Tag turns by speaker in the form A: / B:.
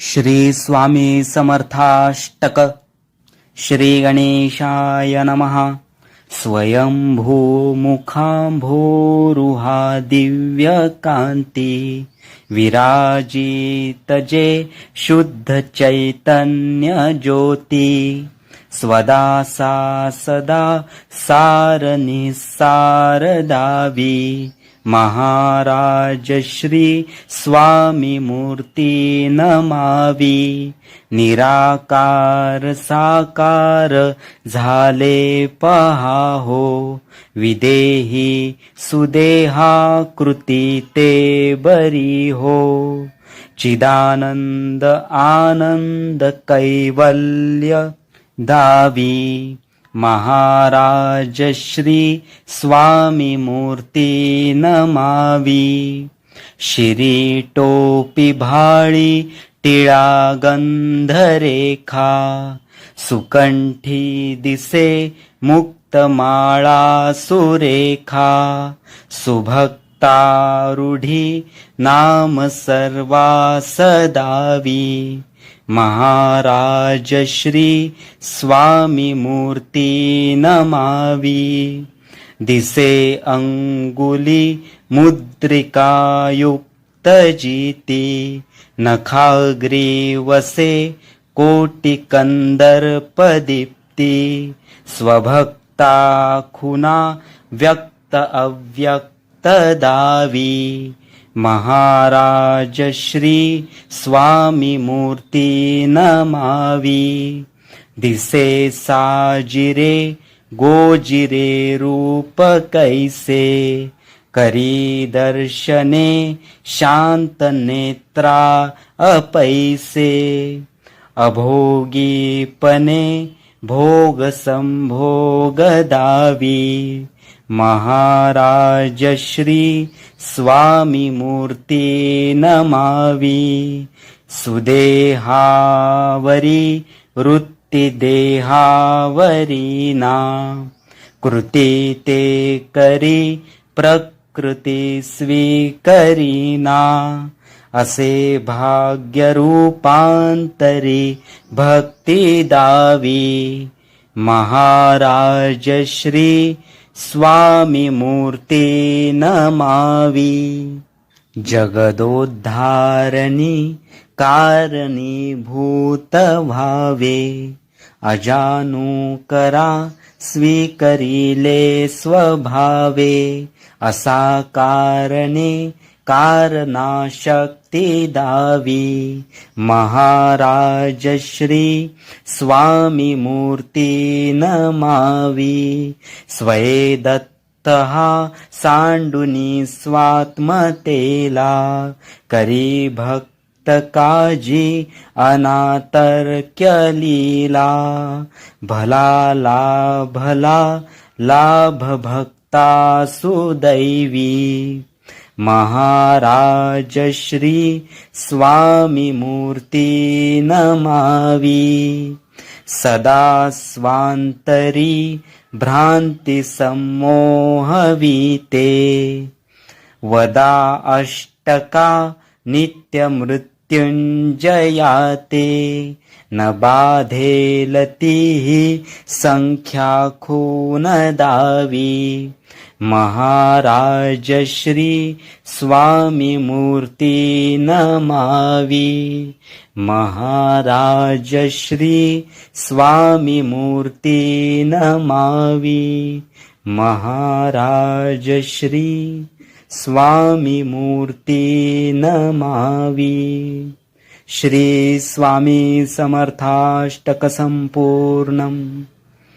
A: श्री स्वामी समर्थाष्टक. श्री गणेशाय नमहा स्वयंभो मुखांभोरुहा दिव्यकान्ति विराजितजे शुद्धचैतन्यज्योति स्वदा सा सदा सारनिसारदावि महाराज श्री स्वामी मूर्ती नमावी। निराकार साकार झाले पहा हो विदेही सुदेहा कृती ते बरी हो चिदानंद आनंद कैवल्य दावी महाराज श्री स्वामी मूर्ती नमावी। श्री टोपी भाळी टिळा गंधरेखा। सुकंठी दिसे मुक्तमाळा सुरेखा। सुभक्तारूढी नाम सर्वा सदावी। महाराज श्री स्वामी मूर्ती नमावी। दिसे अंगुली मुद्रिकायुक्त जिती नखाग्रीवसे कोटिकन्दर्पदीप्ति। स्वभक्ता खुना व्यक्त अव्यक्तदावी महाराज श्री स्वामी मूर्ती नमावी। दिसे साजिरे गोजिरे रूप कैसे? करी दर्शने शांत नेत्रा अपैसे। अभोगीपने भोगसम्भोगदावी। महाराज श्री स्वामी मूर्ती नमावी। सुदेहावरी वृत्तिदेहावरीना कृती ते करी प्रकृती स्वीकरीना असे भाग्यरूपान्तरी भक्तिदावी महाराज श्री स्वामी मूर्ती नमावी। जगदोद्धारणी कारणीभूतभावे अजानुकरा स्वीकरिले स्वभावे। असा कारणाशक्ती दावी। महाराज श्री स्वामी मूर्ती नमावी। स्वये दत्तहा सांडुनी स्वात्मतेला। करी भक्त काजी अनातर्क्यलीला। भला लाभला लाभ भक्ता सुदैवी महाराज श्री स्वामी मूर्ती नमावी सदा स्वान्तरी भ्रान्तिसम्मोहवीते वदा अष्टका नित्यमृत्युञ्जयाते। न बाधेलतिः सङ्ख्या खूनदावी महाराज श्री स्वामी मूर्ती नमावी। महाराज श्री स्वामी मूर्ती नमावी। महाराज श्री स्वामी मूर्ती नमावी। श्री स्वामी समर्थाष्टकसम्पूर्णम्